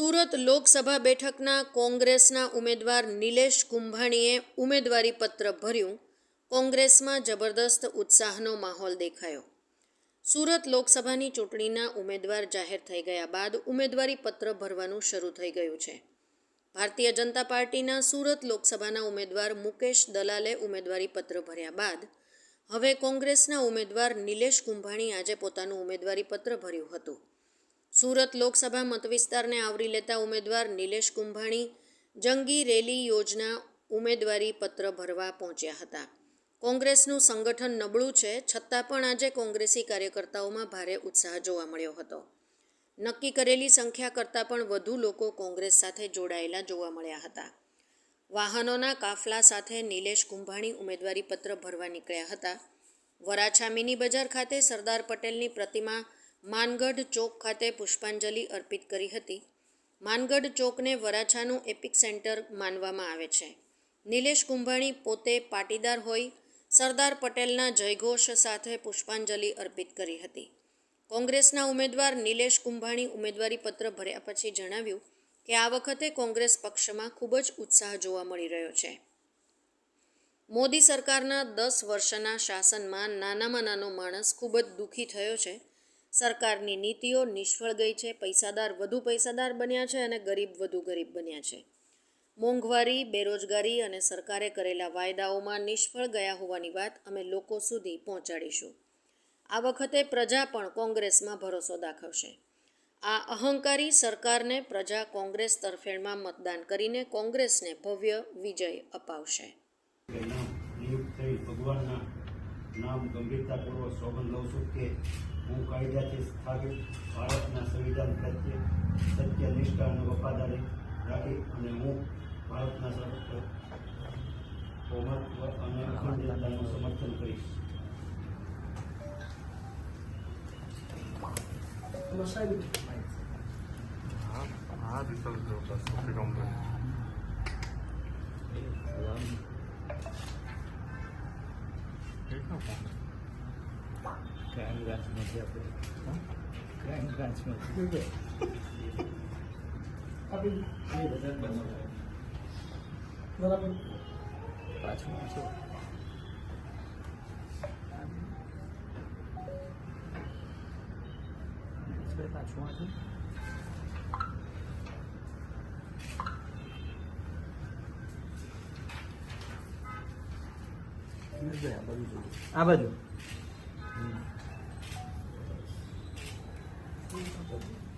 સુરત લોકસભા બેઠકના કોંગ્રેસના ઉમેદવાર નિલેશ કુંભાણીએ ઉમેદવારી પત્ર ભર્યું. કોંગ્રેસમાં જબરદસ્ત ઉત્સાહનો માહોલ દેખાયો. સુરત લોકસભાની ચૂંટણીના ઉમેદવાર જાહેર થઈ ગયા બાદ ઉમેદવારી પત્ર ભરવાનું શરૂ થઈ ગયું છે. ભારતીય જનતા પાર્ટીના સુરત લોકસભાના ઉમેદવાર મુકેશ દલાલે ઉમેદવારી પત્ર ભર્યા બાદ હવે કોંગ્રેસના ઉમેદવાર નિલેશ કુંભાણી આજે પોતાનું ઉમેદવારી પત્ર ભર્યું હતું. સુરત લોકસભા મતવિસ્તારને આવરી લેતા ઉમેદવાર નિલેશ કુંભાણી જંગી રેલી યોજના ઉમેદવારી પત્ર ભરવા પહોંચ્યા હતા. કોંગ્રેસનું સંગઠન નબળું છે, છતાં પણ આજે કોંગ્રેસી કાર્યકર્તાઓમાં ભારે ઉત્સાહ જોવા મળ્યો હતો. નક્કી કરેલી સંખ્યા કરતાં પણ વધુ લોકો કોંગ્રેસ સાથે જોડાયેલા જોવા મળ્યા હતા. વાહનોના કાફલા સાથે નિલેશ કુંભાણી ઉમેદવારી પત્ર ભરવા નીકળ્યા હતા. વરાછા મિની બજાર ખાતે સરદાર પટેલની પ્રતિમા માનગઢ ચોક ખાતે પુષ્પાંજલિ અર્પિત કરી હતી. માનગઢ ચોકને વરાછાનું એપિક સેન્ટર માનવામાં આવે છે. નિલેશ કુંભાણી પોતે પાટીદાર હોઈ સરદાર પટેલના જયઘોષ સાથે પુષ્પાંજલિ અર્પિત કરી હતી. કોંગ્રેસના ઉમેદવાર નિલેશ કુંભાણી ઉમેદવારી પત્ર ભર્યા પછી જણાવ્યું કે આ વખતે કોંગ્રેસ પક્ષમાં ખૂબ જ ઉત્સાહ જોવા મળી રહ્યો છે. મોદી સરકારના દસ વર્ષના શાસનમાં નાનામાં નાનો માણસ ખૂબ જ દુઃખી થયો છે સરકારની નીતિઓ નિષ્ફળ ગઈ છે, પૈસાદાર વધુ પૈસાદાર બન્યા છે અને ગરીબ વધુ ગરીબ બન્યા છે. મોંઘવારી, બેરોજગારી અને સરકારે કરેલા વાયદાઓમાં નિષ્ફળ ગયા હોવાની વાત અમે લોકો સુધી પહોંચાડીશું. આ વખતે પ્રજા પણ કોંગ્રેસમાં ભરોસો દાખવશે. આ અહંકારી સરકારને પ્રજા કોંગ્રેસ તરફેણમાં મતદાન કરીને કોંગ્રેસને ભવ્ય વિજય અપાવશે. ભગવાનના નામ ગંભીરતાપૂર્વક સોગંદ લઉં છું કે હું કાયદાથી સ્થાપિત ભારતના સંવિધાન પ્રત્યે સત્ય નિષ્ઠા અને વફાદારી રાખી અને હું ભારતના સર્વત્ર અને અખંડિતતાનું સમર્થન કરીશ. Ah, die soll so das gekommen sein. Crime બ્રાન્ચમાંથી આપણે ક્રાઇમ બ્રાન્ચમાંથી બરાબર પાછું પાછું પાછું વાંચું આ બાજુ Thank you.